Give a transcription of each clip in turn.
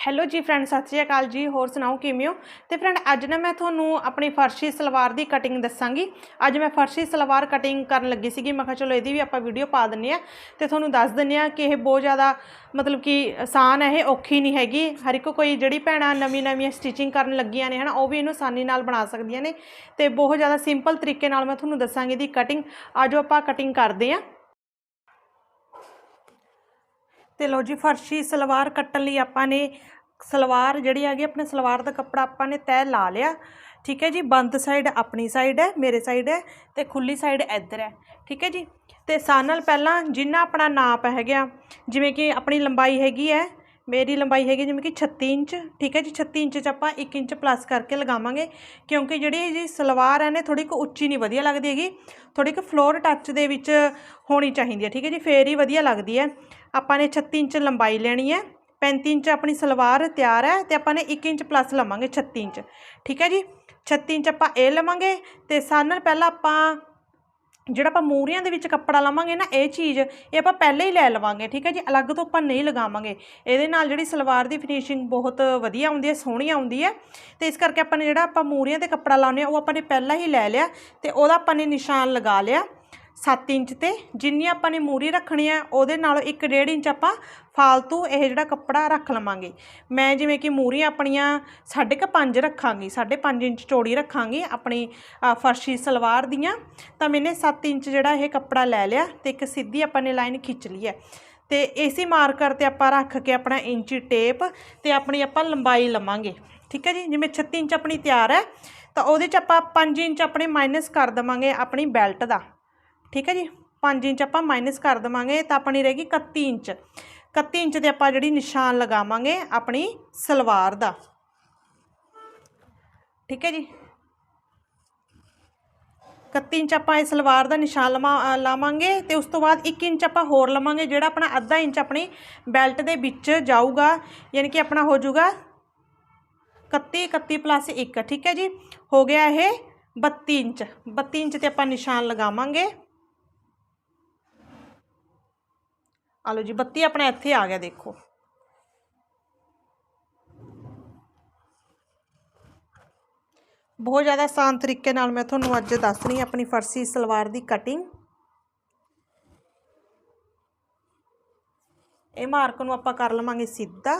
Hello ਜੀ friend ਸਤਿ ਸ਼੍ਰੀ ਅਕਾਲ ਜੀ। ਹੋਰ ਸੁਣਾਓ, ਕਿਵੇਂ ਹੋ? ਤੇ ਫਰੈਂਡ ਅੱਜ ਨਾ ਮੈਂ ਤੁਹਾਨੂੰ ਆਪਣੀ ਫਰਸ਼ੀ ਸਲਵਾਰ ਦੀ ਕਟਿੰਗ ਦੱਸਾਂਗੀ। ਅੱਜ ਮੈਂ ਫਰਸ਼ੀ ਸਲਵਾਰ ਕਟਿੰਗ ਕਰਨ ਲੱਗੀ ਸੀਗੀ। ਮੈਂ ਕਿਹਾ ਚਲੋ ਇਹਦੀ ਵੀ ਆਪਾਂ ਵੀਡੀਓ ਪਾ ਦਿੰਨੇ ਆ ਤੇ ਤੁਹਾਨੂੰ ਦੱਸ ਦਿੰਨੇ ਆ ਕਿ ਇਹ ਬਹੁਤ ਜ਼ਿਆਦਾ ਮਤਲਬ ਕਿ ਆਸਾਨ ਹੈ, ਇਹ ਔਖੀ ਨਹੀਂ ਹੈਗੀ। ਹਰ ਇੱਕ ਕੋਈ ਜਿਹੜੀ ਭੈਣਾਂ ਨਵੀਂ ਨਵੀਂ ਸਟਿਚਿੰਗ ਕਰਨ ਲੱਗੀਆਂ ਨੇ, ਹਨਾ, ਉਹ ਵੀ ਇਹਨੂੰ ਆਸਾਨੀ ਨਾਲ ਬਣਾ ਸਕਦੀਆਂ ਨੇ। ਤੇ ਬਹੁਤ ਜ਼ਿਆਦਾ ਸਿੰਪਲ ਤਰੀਕੇ ਨਾਲ ਮੈਂ ਤੁਹਾਨੂੰ ਦੱਸਾਂਗੀ ਇਹਦੀ ਕਟਿੰਗ ਆਜੋ ਆਪਾਂ ਕਟਿੰਗ ਕਰਦੇ ਆਂ ਤੇ ਲੋ ਜੀ ਫਰਸ਼ੀ ਸਲਵਾਰ ਕੱਟਣ ਲਈ ਆਪਾਂ ਨੇ ਸਲਵਾਰ ਜਿਹੜੀ ਹੈਗੀ, ਆਪਣੇ ਸਲਵਾਰ ਦਾ ਕੱਪੜਾ ਆਪਾਂ ਨੇ ਤੈਅ ਲਾ ਲਿਆ। ਠੀਕ ਹੈ ਜੀ, ਬੰਦ ਸਾਈਡ ਆਪਣੀ ਸਾਈਡ ਹੈ, ਮੇਰੇ ਸਾਈਡ ਹੈ ਤੇ ਖੁੱਲੀ ਸਾਈਡ ਇੱਧਰ ਹੈ। ਠੀਕ ਹੈ ਜੀ, ਤੇ ਸਾਰਿਆਂ ਨਾਲ ਪਹਿਲਾਂ ਜਿੰਨਾ ਆਪਣਾ ਨਾਪ ਹੈਗਾ, ਜਿਵੇਂ ਕਿ ਆਪਣੀ ਲੰਬਾਈ ਹੈਗੀ ਹੈ, ਮੇਰੀ ਲੰਬਾਈ ਹੈਗੀ ਜਿਵੇਂ ਕਿ 36 ਇੰਚ, ਠੀਕ ਹੈ ਜੀ 36 ਇੰਚ 'ਚ ਆਪਾਂ 1 ਇੰਚ ਪਲੱਸ ਕਰਕੇ ਲਗਾਵਾਂਗੇ, ਕਿਉਂਕਿ ਜਿਹੜੀ ਜੀ ਸਲਵਾਰ ਹੈ ਨੇ ਥੋੜੀ ਕੁ ਉੱਚੀ ਨਹੀਂ ਵਧੀਆ ਲੱਗਦੀ ਹੈਗੀ ਥੋੜੀ ਕੁ ਫਲੋਰ ਟੱਚ ਦੇ ਵਿੱਚ ਹੋਣੀ ਚਾਹੀਦੀ ਹੈ। ਠੀਕ ਹੈ ਜੀ, ਫੇਰ ਹੀ ਵਧੀਆ ਲੱਗਦੀ ਹੈ। ਆਪਾਂ ਨੇ 36 ਇੰਚ ਲੰਬਾਈ ਲੈਣੀ ਹੈ 35 ਇੰਚ ਆਪਣੀ ਸਲਵਾਰ ਤਿਆਰ ਹੈ ਤੇ ਆਪਾਂ ਨੇ 1 ਇੰਚ ਪਲੱਸ ਲਵਾਂਗੇ 36 ਇੰਚ, ਠੀਕ ਹੈ ਜੀ? 36 ਇੰਚ ਆਪਾਂ ਇਹ ਲਵਾਂਗੇ ਤੇ ਸਾਰਿਆਂ ਨਾਲ ਪਹਿਲਾਂ ਆਪਾਂ ਜਿਹੜਾ ਆਪਾਂ ਮੂਰੀਆਂ ਦੇ ਵਿੱਚ ਕੱਪੜਾ ਲਵਾਂਗੇ ਨਾ, ਇਹ ਚੀਜ਼ ਇਹ ਆਪਾਂ ਪਹਿਲੇ ਹੀ ਲੈ ਲਵਾਂਗੇ, ਠੀਕ ਹੈ ਜੀ? ਅਲੱਗ ਤੋਂ ਆਪਾਂ ਨਹੀਂ ਲਗਾਵਾਂਗੇ, ਇਹਦੇ ਨਾਲ ਜਿਹੜੀ ਸਲਵਾਰ ਦੀ ਫਿਨਿਸ਼ਿੰਗ ਬਹੁਤ ਵਧੀਆ ਆਉਂਦੀ ਹੈ, ਸੋਹਣੀ ਆਉਂਦੀ ਹੈ ਤੇ ਇਸ ਕਰਕੇ ਆਪਾਂ ਨੇ ਜਿਹੜਾ ਆਪਾਂ ਮੂਰੀਆਂ ਤੇ ਕੱਪੜਾ ਲਾਉਂਦੇ ਆ ਉਹ ਆਪਾਂ ਨੇ ਪਹਿਲਾਂ ਹੀ ਲੈ ਲਿਆ ਤੇ ਉਹਦਾ ਆਪਾਂ ਨੇ ਨਿਸ਼ਾਨ ਲਗਾ ਲਿਆ। 7 ਇੰਚ ਤੇ, ਜਿੰਨੀ ਆਪਾਂ ਨੇ ਮੂਰੀ ਰੱਖਣੀ ਹੈ ਉਹਦੇ ਨਾਲੋਂ 1.5 ਇੰਚ ਆਪਾਂ ਫਾਲਤੂ ਇਹ ਜਿਹੜਾ ਕੱਪੜਾ ਰੱਖ ਲਵਾਂਗੇ। ਮੈਂ ਜਿਵੇਂ ਕਿ ਮੂਰੀਆਂ ਆਪਣੀਆਂ ਸਾਢੇ ਕੁ 5 ਰੱਖਾਂਗੀ, ਸਾਢੇ 5 ਇੰਚ ਚੌੜੀ ਰੱਖਾਂਗੀ ਆਪਣੀ ਫਰਸ਼ੀ ਸਲਵਾਰ ਦੀਆਂ। ਤਾਂ ਮੈਨੇ 7 ਇੰਚ ਜਿਹੜਾ ਇਹ ਕੱਪੜਾ ਲੈ ਲਿਆ ਤੇ ਇੱਕ ਸਿੱਧੀ ਆਪਾਂ ਨੇ ਲਾਈਨ ਖਿੱਚ ਲਈ ਹੈ। ਤੇ ਇਸੇ ਮਾਰਕਰ ਤੇ ਆਪਾਂ ਰੱਖ ਕੇ ਆਪਣਾ ਇੰਚੀ ਟੇਪ ਤੇ ਆਪਣੀ ਆਪਾਂ ਲੰਬਾਈ ਲਵਾਂਗੇ। ਠੀਕ ਹੈ ਜੀ? ਜਿਵੇਂ 36 ਇੰਚ ਆਪਣੀ ਤਿਆਰ ਹੈ, ਤਾਂ ਉਹਦੇ ਚ ਆਪਾਂ 5 ਇੰਚ ਆਪਣੇ ਮਾਈਨਸ ਕਰ ਦਵਾਂਗੇ ਆਪਣੀ ਬੈਲਟ ਦਾ। ਠੀਕ ਹੈ ਜੀ? 5 ਇੰਚ ਆਪਾਂ ਮਾਈਨਸ ਕਰ ਦਵਾਂਗੇ, ਤਾਂ ਆਪਣੀ ਰਹੇਗੀ 31 ਇੰਚ। 31 ਇੰਚ ਤੇ ਆਪਾਂ ਜਿਹੜੀ ਨਿਸ਼ਾਨ ਲਗਾਵਾਂਗੇ ਆਪਣੀ ਸਲਵਾਰ ਦਾ। ਠੀਕ ਹੈ ਜੀ? 31 ਇੰਚ ਆਪਾਂ ਇਹ ਸਲਵਾਰ ਦਾ ਨਿਸ਼ਾਨ ਲਵਾ ਲਾਵਾਂਗੇ ਤੇ ਉਸ ਤੋਂ ਬਾਅਦ 1 ਇੰਚ ਆਪਾਂ ਹੋਰ ਲਵਾਂਗੇ, ਜਿਹੜਾ ਆਪਣਾ ਅੱਧਾ ਇੰਚ ਆਪਣੀ ਬੈਲਟ ਦੇ ਵਿੱਚ ਜਾਊਗਾ, ਯਾਨੀ ਕਿ ਆਪਣਾ ਹੋ ਜਾਊਗਾ 31 31 ਪਲੱਸ 1 ਠੀਕ ਹੈ ਜੀ? ਹੋ ਗਿਆ ਇਹ 32 ਇੰਚ। 32 ਇੰਚ ਤੇ ਆਪਾਂ ਨਿਸ਼ਾਨ ਲਗਾਵਾਂਗੇ। ਆ ਲਓ ਜੀ 32 ਆਪਣਾ ਇੱਥੇ ਆ ਗਿਆ, ਦੇਖੋ। ਬਹੁਤ ਜ਼ਿਆਦਾ ਆਸਾਨ ਤਰੀਕੇ ਨਾਲ ਮੈਂ ਤੁਹਾਨੂੰ ਅੱਜ ਦੱਸ ਰਹੀ ਹਾਂ ਆਪਣੀ ਫਰਸੀ ਸਲਵਾਰ ਦੀ ਕਟਿੰਗ ਇਹ ਮਾਰਕ ਨੂੰ ਆਪਾਂ ਕਰ ਲਵਾਂਗੇ ਸਿੱਧਾ।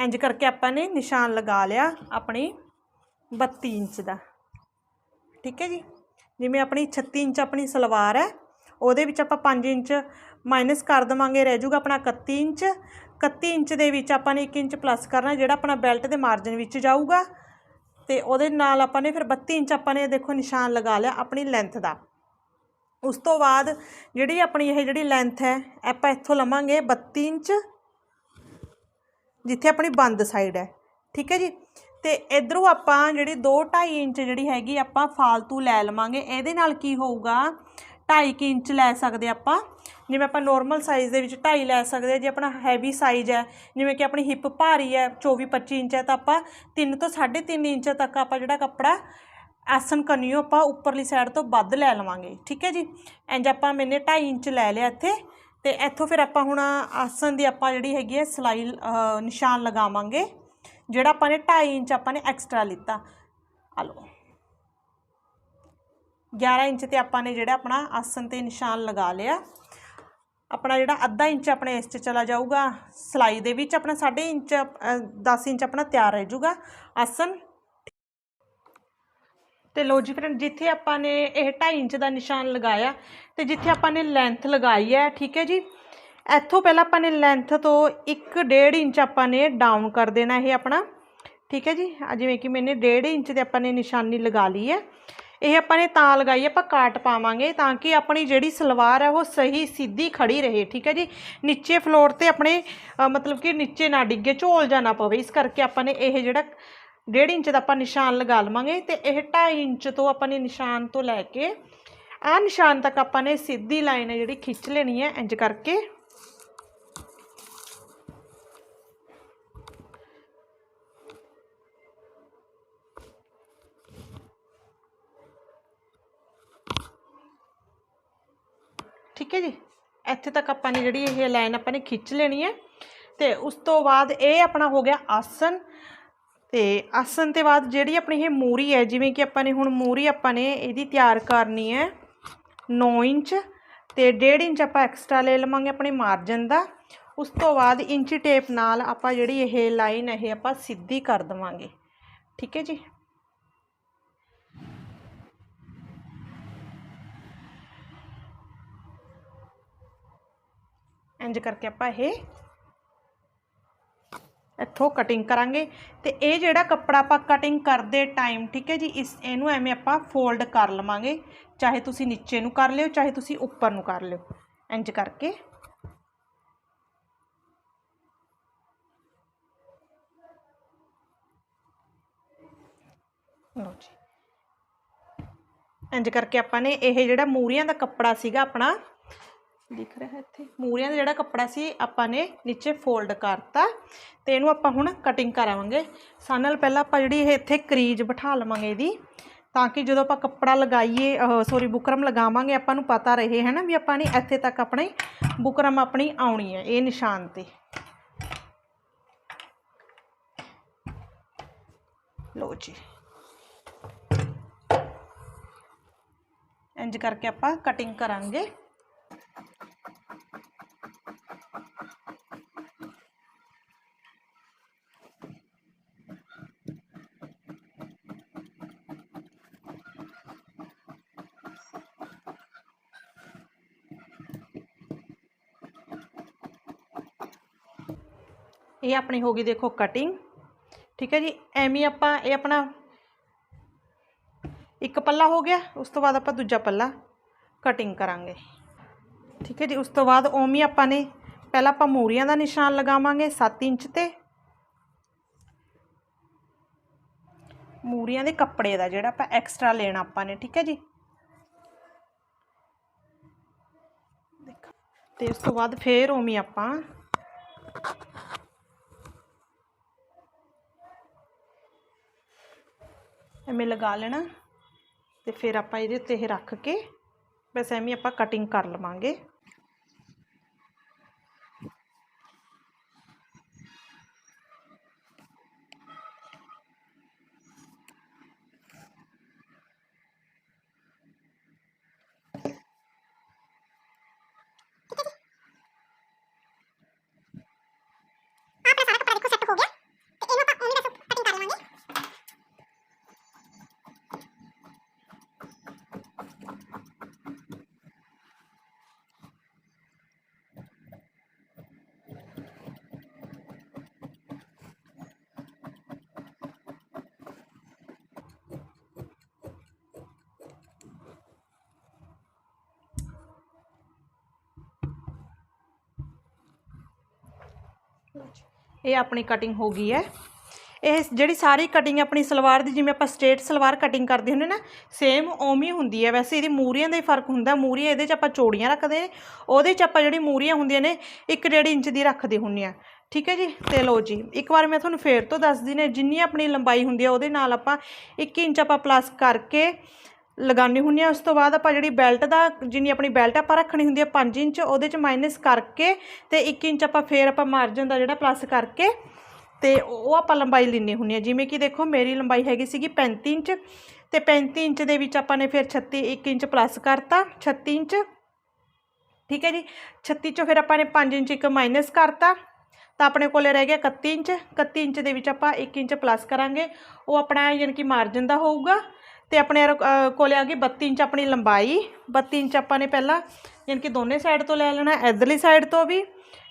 ਇੰਜ ਕਰਕੇ ਆਪਾਂ ਨੇ ਨਿਸ਼ਾਨ ਲਗਾ ਲਿਆ ਆਪਣੀ 32 ਇੰਚ ਦਾ। ਠੀਕ ਹੈ ਜੀ? ਜਿਵੇਂ ਆਪਣੀ 36 ਇੰਚ ਆਪਣੀ ਸਲਵਾਰ ਹੈ, ਉਹਦੇ ਵਿੱਚ ਆਪਾਂ 5 ਇੰਚ ਮਾਈਨਸ ਕਰ ਦਵਾਂਗੇ, ਰਹਿ ਜਾਊਗਾ ਆਪਣਾ 31 ਇੰਚ। 31 ਇੰਚ ਦੇ ਵਿੱਚ ਆਪਾਂ ਨੇ 1 ਇੰਚ ਪਲੱਸ ਕਰਨਾ, ਜਿਹੜਾ ਆਪਣਾ ਬੈਲਟ ਦੇ ਮਾਰਜਨ ਵਿੱਚ ਜਾਊਗਾ। ਤੇ ਉਹਦੇ ਨਾਲ ਆਪਾਂ ਨੇ ਫਿਰ 32 ਇੰਚ ਆਪਾਂ ਨੇ ਦੇਖੋ ਨਿਸ਼ਾਨ ਲਗਾ ਲਿਆ ਆਪਣੀ ਲੈਂਥ ਦਾ। ਉਸ ਤੋਂ ਬਾਅਦ ਜਿਹੜੀ ਆਪਣੀ ਇਹ ਜਿਹੜੀ ਲੈਂਥ ਹੈ, ਆਪਾਂ ਇੱਥੋਂ ਲਵਾਂਗੇ 32 ਇੰਚ। ਜਿੱਥੇ ਆਪਣੀ ਬੰਦ ਸਾਈਡ ਹੈ, ਠੀਕ ਹੈ ਜੀ? ਤੇ ਇਧਰੋਂ ਆਪਾਂ ਜਿਹੜੀ 2 2.5 ਇੰਚ ਜਿਹੜੀ ਹੈਗੀ ਆਪਾਂ ਫਾਲਤੂ ਲੈ ਲਵਾਂਗੇ। ਇਹਦੇ ਨਾਲ ਕੀ ਹੋਊਗਾ? 2.5 ਇੰਚ ਲੈ ਸਕਦੇ ਆਪਾਂ। ਜਿਵੇਂ ਆਪਾਂ ਨੋਰਮਲ ਸਾਈਜ਼ ਦੇ ਵਿੱਚ 2.5 ਲੈ ਸਕਦੇ ਹਾਂ, ਜੇ ਆਪਣਾ ਹੈਵੀ ਸਾਈਜ਼ ਹੈ, ਜਿਵੇਂ ਕਿ ਆਪਣੀ ਹਿੱਪ ਭਾਰੀ ਹੈ 24 25 ਇੰਚ ਹੈ, ਤਾਂ ਆਪਾਂ 3 ਤੋਂ 3.5 ਇੰਚ ਤੱਕ ਆਪਾਂ ਜਿਹੜਾ ਕੱਪੜਾ ਆਸਨ ਕੰਨਿਓ ਆਪਾਂ ਉੱਪਰਲੀ ਸਾਈਡ ਤੋਂ ਵੱਧ ਲੈ ਲਵਾਂਗੇ, ਠੀਕ ਹੈ ਜੀ? ਇੰਜ ਆਪਾਂ ਮੈਨੇ 2.5 ਇੰਚ ਲੈ ਲਿਆ ਇੱਥੇ। ਤੇ ਇੱਥੋਂ ਫਿਰ ਆਪਾਂ ਹੁਣ ਆਸਨ ਦੀ ਆਪਾਂ ਜਿਹੜੀ ਹੈਗੀ ਹੈ ਸਲਾਈ ਨਿਸ਼ਾਨ ਲਗਾਵਾਂਗੇ ਜਿਹੜਾ ਆਪਾਂ ਨੇ 2.5 ਇੰਚ ਆਪਾਂ ਨੇ ਐਕਸਟਰਾ ਲਿੱਤਾ। ਆ ਲਓ। 11 ਇੰਚ ਤੇ ਆਪਾਂ ਨੇ ਜਿਹੜਾ ਆਪਣਾ ਆਸਨ ਤੇ ਨਿਸ਼ਾਨ ਲਗਾ ਲਿਆ। ਆਪਣਾ ਜਿਹੜਾ ਅੱਧਾ ਇੰਚ ਆਪਣੇ ਇਸ 'ਚ ਚਲਾ ਜਾਊਗਾ। ਸਲਾਈ ਦੇ ਵਿੱਚ ਆਪਣਾ 1.5 ਇੰਚ ਅ, 10 ਇੰਚ ਆਪਣਾ ਤਿਆਰ ਰਹਿ ਜਾਊਗਾ। ਆਸਨ ਤੇ ਲੋ ਜੀ ਫਰੈਂਡ ਜਿੱਥੇ ਆਪਾਂ ਨੇ ਇਹ 2.5 ਇੰਚ ਦਾ ਨਿਸ਼ਾਨ ਲਗਾਇਆ ਤੇ ਜਿੱਥੇ ਆਪਾਂ ਨੇ ਲੈਂਥ ਲਗਾਈ ਹੈ, ਠੀਕ ਹੈ ਜੀ। ਇੱਥੋਂ ਪਹਿਲਾਂ ਆਪਾਂ ਨੇ ਲੈਂਥ ਤੋਂ 1.5 ਇੰਚ ਆਪਾਂ ਨੇ ਡਾਊਨ ਕਰ ਦੇਣਾ ਇਹ ਆਪਣਾ, ਠੀਕ ਹੈ ਜੀ। ਜਿਵੇਂ ਕਿ ਮੈਨੇ 1.5 ਇੰਚ ਤੇ ਆਪਾਂ ਨੇ ਨਿਸ਼ਾਨੀ ਲਗਾ ਲਈ ਹੈ। ਇਹ ਆਪਾਂ ਨੇ ਤਾਂ ਲਗਾਈ, ਆਪਾਂ ਕਾਟ ਪਾਵਾਂਗੇ ਤਾਂ ਕਿ ਆਪਣੀ ਜਿਹੜੀ ਸਲਵਾਰ ਹੈ ਉਹ ਸਹੀ ਸਿੱਧੀ ਖੜੀ ਰਹੇ, ਠੀਕ ਹੈ ਜੀ। ਨੀਚੇ ਫਲੋਰ ਤੇ ਆਪਣੇ ਮਤਲਬ ਕਿ ਨੀਚੇ ਨਾ ਡਿੱਗੇ, ਝੋਲ ਜਾਣਾ ਪਵੇ। ਇਸ ਕਰਕੇ ਆਪਾਂ ਨੇ ਇਹ ਜਿਹੜਾ ਡੇਢ ਇੰਚ ਦਾ ਆਪਾਂ ਨਿਸ਼ਾਨ ਲਗਾ ਲਵਾਂਗੇ ਤੇ ਇਹ 2.5 ਇੰਚ ਤੋਂ ਆਪਾਂ ਨੇ ਨਿਸ਼ਾਨ ਤੋਂ ਲੈ ਕੇ ਆ ਨਿਸ਼ਾਨ ਤੱਕ ਆਪਾਂ ਨੇ ਸਿੱਧੀ ਲਾਈਨ ਹੈ ਜਿਹੜੀ ਖਿੱਚ ਲੈਣੀ ਹੈ ਇੰਜ ਕਰਕੇ। ਠੀਕ ਹੈ ਜੀ? ਇੱਥੇ ਤੱਕ ਆਪਾਂ ਨੇ ਜਿਹੜੀ ਇਹ ਲਾਈਨ ਆਪਾਂ ਨੇ ਖਿੱਚ ਲੈਣੀ ਹੈ ਤੇ ਉਸ ਤੋਂ ਬਾਅਦ ਇਹ ਆਪਣਾ ਹੋ ਗਿਆ ਆਸਨ। ਤੇ ਆਸਣ ਤੇ ਬਾਅਦ ਜਿਹੜੀ ਆਪਣੀ ਇਹ ਮੂਰੀ ਹੈ, ਜਿਵੇਂ ਕਿ ਆਪਾਂ ਨੇ ਹੁਣ ਮੂਰੀ ਆਪਾਂ ਨੇ ਇਹਦੀ ਤਿਆਰ ਕਰਨੀ ਹੈ 9 ਇੰਚ ਤੇ 1.5 ਇੰਚ ਆਪਾਂ ਐਕਸਟਰਾ ਲੈ ਲਵਾਂਗੇ ਆਪਣੇ ਮਾਰਜਨ ਦਾ। ਉਸ ਤੋਂ ਬਾਅਦ ਇੰਚੀ ਟੇਪ ਨਾਲ ਆਪਾਂ ਜਿਹੜੀ ਇਹ ਲਾਈਨ ਇਹ ਆਪਾਂ ਸਿੱਧੀ ਕਰ ਦਵਾਂਗੇ। ਠੀਕ ਹੈ ਜੀ? ਇੰਜ ਕਰਕੇ ਆਪਾਂ ਇਹ ਇੱਥੋਂ ਕਟਿੰਗ ਕਰਾਂਗੇ ਤੇ ਇਹ ਜਿਹੜਾ ਕੱਪੜਾ ਆਪਾਂ ਕਟਿੰਗ ਕਰਦੇ ਟਾਈਮ ਠੀਕ ਹੈ ਜੀ, ਇਸ, ਇਹਨੂੰ ਐਵੇਂ ਆਪਾਂ ਫੋਲਡ ਕਰ ਲਵਾਂਗੇ। ਚਾਹੇ ਤੁਸੀਂ ਨੀਚੇ ਨੂੰ ਕਰ ਲਿਓ, ਚਾਹੇ ਤੁਸੀਂ ਉੱਪਰ ਨੂੰ ਕਰ ਲਿਓ। ਇੰਜ ਕਰਕੇ। ਲਓ ਜੀ। ਇੰਜ ਕਰਕੇ ਆਪਾਂ ਨੇ ਇਹ ਜਿਹੜਾ ਮੂਰੀਆਂ ਦਾ ਕੱਪੜਾ ਸੀਗਾ ਆਪਣਾ ਦਿਖ ਰਿਹਾ ਇੱਥੇ। ਮੂਰੀਆਂ ਦਾ ਜਿਹੜਾ ਕੱਪੜਾ ਸੀ, ਆਪਾਂ ਨੇ ਨੀਚੇ ਫੋਲਡ ਕਰਤਾ ਤੇ ਇਹਨੂੰ ਆਪਾਂ ਹੁਣ ਕਟਿੰਗ ਕਰਾਵਾਂਗੇ। ਸਾਨ ਨਾਲ ਪਹਿਲਾਂ ਆਪਾਂ ਜਿਹੜੀ ਇਹ ਇੱਥੇ ਕਰੀਜ ਬਿਠਾ ਲਵਾਂਗੇ ਇਹਦੀ, ਤਾਂ ਕਿ ਜਦੋਂ ਆਪਾਂ ਕੱਪੜਾ ਲਗਾਈਏ ਸੌਰੀ ਬੁਕਰਮ ਲਗਾਵਾਂਗੇ, ਆਪਾਂ ਨੂੰ ਪਤਾ ਰਹੇ ਹੈ ਨਾ ਵੀ ਆਪਾਂ ਨੇ ਇੱਥੇ ਤੱਕ ਆਪਣੀ ਬੁਕਰਮ ਆਪਣੀ ਆਉਣੀ ਹੈ, ਇਹ ਨਿਸ਼ਾਨ ਤੇ। ਲਓ ਜੀ। ਇੰਜ ਕਰਕੇ ਆਪਾਂ ਕਟਿੰਗ ਕਰਾਂਗੇ। ਇਹ ਆਪਣੀ ਹੋ ਗਈ ਦੇਖੋ ਕਟਿੰਗ ਠੀਕ ਹੈ ਜੀ, ਐਵੇਂ ਆਪਾਂ ਇਹ ਆਪਣਾ ਇੱਕ ਪੱਲਾ ਹੋ ਗਿਆ, ਉਸ ਤੋਂ ਬਾਅਦ ਆਪਾਂ ਦੂਜਾ ਪੱਲਾ ਕਟਿੰਗ ਕਰਾਂਗੇ। ਠੀਕ ਹੈ ਜੀ, ਉਸ ਤੋਂ ਬਾਅਦ ਓਮੀ ਆਪਾਂ ਨੇ ਪਹਿਲਾਂ ਆਪਾਂ ਮੂਰੀਆਂ ਦਾ ਨਿਸ਼ਾਨ ਲਗਾਵਾਂਗੇ 7 ਇੰਚ ਤੇ। ਮੂਰੀਆਂ ਦੇ ਕੱਪੜੇ ਦਾ ਜਿਹੜਾ ਆਪਾਂ ਐਕਸਟਰਾ ਲੈਣਾ ਆਪਾਂ ਨੇ, ਠੀਕ ਹੈ ਜੀ। ਦੇਖੋ। ਤੇ ਉਸ ਤੋਂ ਬਾਅਦ ਫੇਰ ਓਮੀ ਆਪਾਂ ਐਵੇਂ ਲਗਾ ਲੈਣਾ ਤੇ ਫਿਰ ਆਪਾਂ ਇਹਦੇ ਉੱਤੇ ਇਹ ਰੱਖ ਕੇ ਬਸ ਐਵੇਂ ਆਪਾਂ ਕਟਿੰਗ ਕਰ ਲਵਾਂਗੇ ਆਪਣਾ ਸਾਰਾ ਕੱਪੜਾ ਦੇਖੋ ਸੈੱਟ ਹੋ ਗਿਆ ਤੇ ਇਹਨੂੰ ਆਪਾਂ ਉਵੇਂ ਦਾ ਕਟਿੰਗ ਕਰ ਲਵਾਂਗੇ ਇਹ ਆਪਣੀ ਕਟਿੰਗ ਹੋ ਗਈ ਹੈ। ਇਹ ਜਿਹੜੀ ਸਾਰੀ ਕਟਿੰਗ ਆਪਣੀ ਸਲਵਾਰ ਦੀ, ਜਿਵੇਂ ਆਪਾਂ ਸਟ੍ਰੇਟ ਸਲਵਾਰ ਕਟਿੰਗ ਕਰਦੇ ਹੁੰਦੇ ਨਾ ਸੇਮ ਉਵੇਂ ਹੁੰਦੀ ਹੈ। ਵੈਸੇ ਇਹਦੀ ਮੂਰੀਆਂ ਦਾ ਹੀ ਫ਼ਰਕ ਹੁੰਦਾ ਮੂਰੀਆਂ ਇਹਦੇ 'ਚ ਆਪਾਂ ਚੋੜੀਆਂ ਰੱਖਦੇ ਨੇ ਉਹਦੇ 'ਚ ਆਪਾਂ ਜਿਹੜੀ ਮੂਰੀਆਂ ਹੁੰਦੀਆਂ ਨੇ 1.5 ਇੰਚ ਦੀ ਰੱਖਦੇ ਹੁੰਦੇ ਆ ਠੀਕ ਹੈ ਜੀ? ਤੇ ਲਓ ਜੀ, ਇੱਕ ਵਾਰ ਮੈਂ ਤੁਹਾਨੂੰ ਫੇਰ ਤੋਂ ਦੱਸਦੀ ਨੇ, ਜਿੰਨੀ ਆਪਣੀ ਲੰਬਾਈ ਹੁੰਦੀ ਹੈ, ਉਹਦੇ ਨਾਲ ਆਪਾਂ 1 ਇੰਚ ਆਪਾਂ ਪਲੱਸ ਕਰਕੇ ਲਗਾਉਣੀ ਹੁੰਦੀ ਆ, ਉਸ ਤੋਂ ਬਾਅਦ ਆਪਾਂ ਜਿਹੜੀ ਬੈਲਟ ਦਾ, ਜਿੰਨੀ ਆਪਣੀ ਬੈਲਟ ਆਪਾਂ ਰੱਖਣੀ ਹੁੰਦੀ ਆ 5 ਇੰਚ, ਉਹਦੇ ਚ ਮਾਈਨਸ ਕਰਕੇ ਤੇ 1 ਇੰਚ ਆਪਾਂ ਫੇਰ ਆਪਾਂ ਮਾਰਜਨ ਦਾ ਜਿਹੜਾ ਪਲੱਸ ਕਰਕੇ ਤੇ ਉਹ ਆਪਾਂ ਲੰਬਾਈ ਲੈਣੀ ਹੁੰਦੀ ਆ। ਜਿਵੇਂ ਕਿ ਦੇਖੋ, ਮੇਰੀ ਲੰਬਾਈ ਹੈਗੀ ਸੀਗੀ 35 ਇੰਚ ਤੇ 35 ਇੰਚ ਦੇ ਵਿੱਚ ਆਪਾਂ ਨੇ ਫਿਰ 36 1 ਇੰਚ ਪਲੱਸ ਕਰਤਾ 36 ਇੰਚ। ਠੀਕ ਹੈ ਜੀ? 36 ਚੋਂ ਫਿਰ ਆਪਾਂ ਨੇ 5 ਇੰਚ ਇੱਕ ਮਾਈਨਸ ਕਰਤਾ, ਤਾਂ ਆਪਣੇ ਕੋਲੇ ਰਹਿ ਗਿਆ 31 ਇੰਚ। 31 ਇੰਚ ਦੇ ਵਿੱਚ ਆਪਾਂ 1 ਇੰਚ ਪਲੱਸ ਕਰਾਂਗੇ। ਉਹ ਆਪਣਾ ਯਾਨੀ ਕਿ ਮਾਰਜਨ ਦਾ ਹੋਊਗਾ। ਤੇ ਆਪਣੇ ਅਰ- ਅ, ਕੋਲੇ ਆ ਗਈ 32 ਇੰਚ ਆਪਣੀ ਲੰਬਾਈ। 32 ਇੰਚ ਆਪਾਂ ਨੇ ਪਹਿਲਾਂ ਯਾਨੀ ਕਿ ਦੋਨੇ ਸਾਈਡ ਤੋਂ ਲੈ ਲੈਣਾ ਇਧਰਲੀ ਸਾਈਡ ਤੋਂ ਵੀ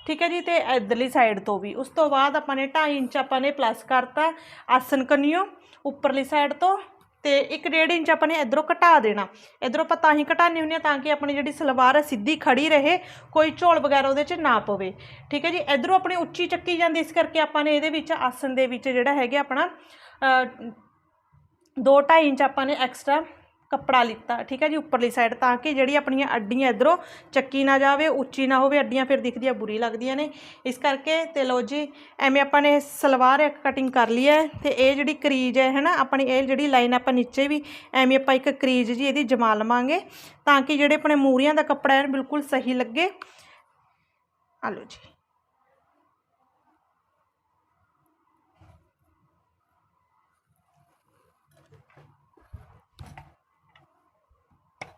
ਠੀਕ ਹੈ ਜੀ ਤੇ ਇਧਰਲੀ ਸਾਈਡ ਤੋਂ ਵੀ। ਉਸ ਤੋਂ ਬਾਅਦ ਆਪਾਂ ਨੇ 2.5 ਇੰਚ ਆਪਾਂ ਨੇ ਪਲੱਸ ਕਰਤਾ ਆਸਨ ਕੰਨਿਓ ਉੱਪਰਲੀ ਸਾਈਡ ਤੋਂ ਤੇ 1.5 ਇੰਚ ਆਪਾਂ ਨੇ ਇਧਰੋਂ ਘਟਾ ਦੇਣਾ। ਇਧਰੋਂ ਆਪਾਂ ਤਾਂ ਹੀ ਘਟਾਣੀ ਹੁੰਦੀ ਆ ਤਾਂ ਕਿ ਆਪਣੀ ਜਿਹੜੀ ਸਲਵਾਰ ਹੈ ਸਿੱਧੀ ਖੜੀ ਰਹੇ ਕੋਈ ਝੋਲ ਵਗੈਰਾ ਉਹਦੇ 'ਚ ਨਾ ਪਵੇ। ਠੀਕ ਹੈ ਜੀ ਇਧਰੋਂ ਆਪਣੀ ਉੱਚੀ ਚੱਕੀ ਜਾਂਦੀ ਇਸ ਕਰਕੇ ਆਪਾਂ ਨੇ ਇਹਦੇ ਵਿੱਚ ਆਸਨ ਦੇ ਵਿੱਚ ਜਿਹੜਾ ਹੈਗਾ ਆਪਣਾ ਦੋ ਢਾਈ ਇੰਚ ਆਪਾਂ ਨੇ ਐਕਸਟਰਾ ਕੱਪੜਾ ਲਿੱਤਾ, ਠੀਕ ਹੈ ਜੀ, ਉੱਪਰਲੀ ਸਾਈਡ ਤਾਂ ਕਿ ਜਿਹੜੀ ਆਪਣੀਆਂ ਅੱਡੀਆਂ ਇਧਰੋਂ ਚੱਕੀ ਨਾ ਜਾਵੇ, ਉੱਚੀ ਨਾ ਹੋਵੇ, ਅੱਡੀਆਂ ਫਿਰ ਦਿਖਦੀਆਂ ਬੁਰੀ ਲੱਗਦੀਆਂ ਨੇ। ਇਸ ਕਰਕੇ ਤੇ ਲੋ ਜੀ, ਐਵੇਂ ਆਪਾਂ ਨੇ ਸਲਵਾਰ ਇੱਕ ਕਟਿੰਗ ਕਰ ਲਈ ਹੈ ਤੇ ਇਹ ਜਿਹੜੀ ਕਰੀਜ ਹੈ, ਹੈਨਾ, ਆਪਣੀ ਇਹ ਜਿਹੜੀ ਲਾਈਨ ਆਪਾਂ ਨੀਚੇ ਵੀ ਐਵੇਂ ਆਪਾਂ ਇੱਕ ਕਰੀਜ ਜੀ ਇਹਦੀ ਜਮਾ ਲਵਾਂਗੇ, ਤਾਂ ਕਿ ਜਿਹੜੇ ਆਪਣੇ ਮੂਰੀਆਂ ਦਾ ਕੱਪੜਾ ਹੈ ਬਿਲਕੁਲ ਸਹੀ ਲੱਗੇ। ਆ ਲਓ ਜੀ।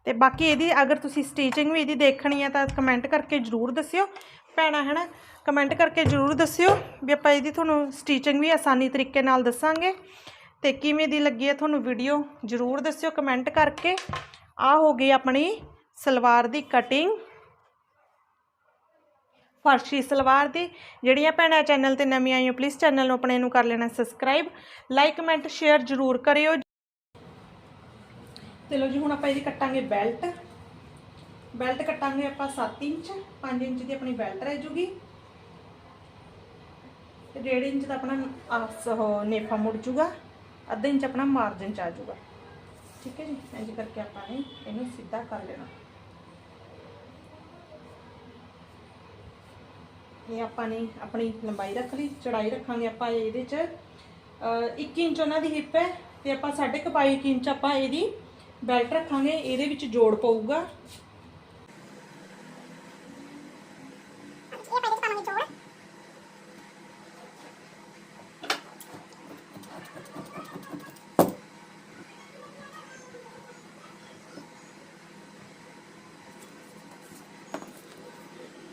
ਤੇ ਬਾਕੀ ਇਹਦੀ ਅਗਰ ਤੁਸੀਂ ਸਟੀਚਿੰਗ ਵੀ ਇਹਦੀ ਦੇਖਣੀ ਹੈ ਤਾਂ ਕਮੈਂਟ ਕਰਕੇ ਜਰੂਰ ਦੱਸਿਓ। ਭੈਣਾ ਹੈ ਨਾ ਕਮੈਂਟ ਕਰਕੇ ਜਰੂਰ ਦੱਸਿਓ ਵੀ ਆਪਾਂ ਇਹਦੀ ਤੁਹਾਨੂੰ ਸਟੀਚਿੰਗ ਵੀ ਆਸਾਨੀ ਤਰੀਕੇ ਨਾਲ ਦੱਸਾਂਗੇ। ਤੇ ਕਿਵੇਂ ਦੀ ਲੱਗੀ ਹੈ ਤੁਹਾਨੂੰ ਵੀਡੀਓ ਜਰੂਰ ਦੱਸਿਓ ਕਮੈਂਟ ਕਰਕੇ। ਆ ਹੋ ਗਈ ਆਪਣੀ ਸਲਵਾਰ ਦੀ ਕਟਿੰਗ ਫਰਸ਼ੀ ਸਲਵਾਰ ਦੀ। ਜਿਹੜੀਆਂ ਭੈਣਾਂ ਚੈਨਲ ਤੇ ਨਵੀਆਂ ਆਈਆਂ ਪਲੀਜ਼ ਚੈਨਲ ਨੂੰ ਆਪਣੇ ਨੂੰ ਕਰ ਲੈਣਾ ਸਬਸਕ੍ਰਾਈਬ ਲਾਈਕ ਕਮੈਂਟ ਸ਼ੇਅਰ ਜਰੂਰ ਕਰਿਓ। ਤੇ ਲੋ ਜੀ, ਹੁਣ ਆਪਾਂ ਇਹਦੀ ਕੱਟਾਂਗੇ ਬੈਲਟ। ਬੈਲਟ ਕੱਟਾਂਗੇ ਆਪਾਂ 7 ਇੰਚ 5 ਇੰਚ ਦੀ ਆਪਣੀ ਬੈਲਟ ਰਹਿ ਜੂਗੀ। ਤੇ 1.5 ਇੰਚ ਦਾ ਆਪਣਾ ਆਸ ਉਹ ਨੇਫਾ ਮੁੜ ਜੂਗਾ, ਅੱਧਾ ਇੰਚ ਆਪਣਾ ਮਾਰਜਨ ਚ ਆ ਜੂਗਾ। ਠੀਕ ਹੈ ਜੀ ਇੰਜ ਕਰਕੇ ਆਪਾਂ ਨੇ ਇਹਨੂੰ ਸਿੱਧਾ ਕਰ ਲੈਣਾ। ਇਹ ਆਪਾਂ ਨੇ ਆਪਣੀ ਲੰਬਾਈ ਰੱਖ ਲਈ, ਚੜਾਈ ਰੱਖਾਂਗੇ ਆਪਾਂ ਇਹਦੇ ਚ। 1 ਇੰਚ ਉਹਨਾਂ ਦੀ ਹਿੱਪ ਹੈ, ਤੇ ਆਪਾਂ 2.5 ਇੰਚ ਆਪਾਂ ਇਹਦੀ ਬੈਲਟ ਰੱਖਾਂਗੇ ਇਹਦੇ ਵਿੱਚ ਜੋੜ ਪਊਗਾ ਇਹ ਪਹਿਲੇ ਪਾਵਾਂਗੇ ਜੋੜ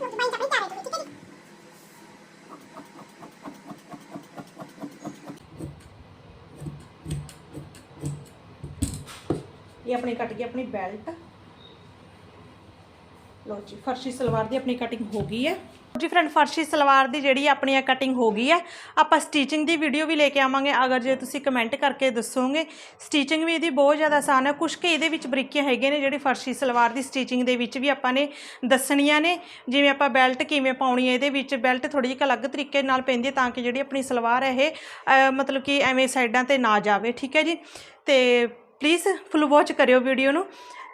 ਉਹ ਬਾਈ ਤਾਂ ਪਿੱਛੇ ਆ ਰਹੀ ਠੀਕ ਹੈ ਜੀ ਇਹ ਆਪਣੀ ਕੱਟ ਗਈ ਆਪਣੀ ਬੈਲਟ ਲੋ ਜੀ, ਫਰਸ਼ੀ ਸਲਵਾਰ ਦੀ ਆਪਣੀ ਕਟਿੰਗ ਹੋ ਗਈ ਹੈ। ਜੀ ਫਰੈਂਡ ਫਰਸ਼ੀ ਸਲਵਾਰ ਦੀ ਜਿਹੜੀ ਆਪਣੀ ਆ ਕਟਿੰਗ ਹੋ ਗਈ ਹੈ। ਆਪਾਂ ਸਟੀਚਿੰਗ ਦੀ ਵੀਡੀਓ ਵੀ ਲੈ ਕੇ ਆਵਾਂਗੇ। ਅਗਰ ਜੇ ਤੁਸੀਂ ਕਮੈਂਟ ਕਰਕੇ ਦੱਸੋਗੇ ਸਟੀਚਿੰਗ ਵੀ ਇਹਦੀ ਬਹੁਤ ਜ਼ਿਆਦਾ ਆਸਾਨ ਹੈ। ਕੁਝ ਕਿ ਇਹਦੇ ਵਿੱਚ ਬਰੀਕੀਆਂ ਹੈਗੇ ਨੇ, ਜਿਹੜੀ ਫਰਸ਼ੀ ਸਲਵਾਰ ਦੀ ਸਟੀਚਿੰਗ ਦੇ ਵਿੱਚ ਵੀ ਆਪਾਂ ਨੇ ਦੱਸਣੀਆਂ ਨੇ। ਜਿਵੇਂ ਆਪਾਂ ਬੈਲਟ ਕਿਵੇਂ ਪਾਉਣੀ ਹੈ, ਇਹਦੇ ਵਿੱਚ ਬੈਲਟ ਥੋੜੀ ਜਿਹੀ ਅਲੱਗ ਤਰੀਕੇ ਨਾਲ ਪੈਂਦੀ ਹੈ ਤਾਂ ਕਿ ਜਿਹੜੀ ਆਪਣੀ ਸਲਵਾਰ ਹੈ ਇਹ ਮਤਲਬ ਕਿ ਐਵੇਂ ਸਾਈਡਾਂ ਤੇ ਨਾ ਜਾਵੇ। ਠੀਕ ਹੈ ਜੀ? ਤੇ ਪਲੀਜ਼ ਫੁੱਲ ਵਾਚ ਕਰਿਓ ਵੀਡੀਓ ਨੂੰ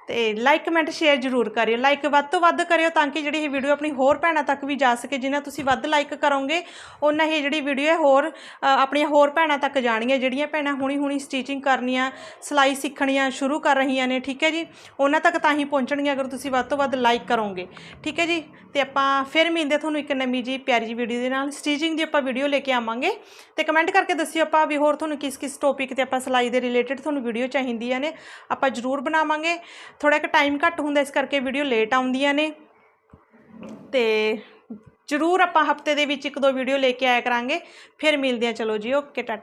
ਤੇ ਲਾਈਕ ਕਮੈਂਟ ਸ਼ੇਅਰ ਜ਼ਰੂਰ ਕਰਿਓ। ਲਾਈਕ ਵੱਧ ਤੋਂ ਵੱਧ ਕਰਿਓ ਤਾਂ ਕਿ ਜਿਹੜੀ ਇਹ ਵੀਡੀਓ ਆਪਣੀ ਹੋਰ ਭੈਣਾਂ ਤੱਕ ਵੀ ਜਾ ਸਕੇ, ਜਿਨ੍ਹਾਂ ਤੁਸੀਂ ਵੱਧ ਲਾਈਕ ਕਰੋਗੇ, ਉਹਨਾਂ ਹੀ ਜਿਹੜੀ ਵੀਡੀਓ ਹੈ ਹੋਰ ਆਪਣੀਆਂ ਹੋਰ ਭੈਣਾਂ ਤੱਕ ਜਾਣਗੀਆਂ। ਜਿਹੜੀਆਂ ਭੈਣਾਂ ਹੁਣੀ ਹੁਣੀ ਸਟੀਚਿੰਗ ਕਰਨੀਆਂ, ਸਿਲਾਈ ਸਿੱਖਣੀਆਂ ਸ਼ੁਰੂ ਕਰ ਰਹੀਆਂ ਨੇ, ਠੀਕ ਹੈ ਜੀ? ਉਹਨਾਂ ਤੱਕ ਤਾਂ ਹੀ ਪਹੁੰਚਣਗੀਆਂ ਅਗਰ ਤੁਸੀਂ ਵੱਧ ਤੋਂ ਵੱਧ ਲਾਈਕ ਕਰੋਗੇ, ਠੀਕ ਹੈ ਜੀ? ਤੇ ਆਪਾਂ ਫਿਰ ਮਿਲਦੇ ਤੁਹਾਨੂੰ ਇੱਕ ਨਵੀਂ ਜੀ ਪਿਆਰੀ ਜੀ ਵੀਡੀਓ ਦੇ ਨਾਲ। ਸਟੀਚਿੰਗ ਦੀ ਆਪਾਂ ਵੀਡੀਓ ਲੈ ਕੇ ਆਵਾਂਗੇ। ਤੇ ਕਮੈਂਟ ਕਰਕੇ ਦੱਸਿਓ ਆਪਾਂ ਵੀ ਹੋਰ ਤੁਹਾਨੂੰ ਕਿਸ ਕਿਸ ਟੌਪਿਕ ਤੇ ਆਪਾਂ ਸਿਲਾਈ ਦੇ ਰਿਲੇਟਡ ਤੁਹਾਨੂੰ ਵੀਡੀਓ ਚਾਹੀਦੀਆਂ ਨੇ, ਆਪਾਂ ਜ਼ਰੂਰ ਬਣਾਵਾਂਗੇ। ਥੋੜਾ ਕਿ ਟਾਈਮ ਘੱਟ ਹੁੰਦਾ, ਇਸ ਕਰਕੇ ਵੀਡੀਓ ਲੇਟ ਆਉਂਦੀਆਂ ਨੇ। ਤੇ ਜ਼ਰੂਰ ਆਪਾਂ ਹਫ਼ਤੇ ਦੇ ਵਿੱਚ ਇੱਕ ਦੋ ਵੀਡੀਓ ਲੈ ਕੇ ਆਇਆ ਕਰਾਂਗੇ। ਫਿਰ ਮਿਲਦੇ ਹਾਂ, ਚਲੋ ਜੀ ਓਕੇ ਟਾਟਾ।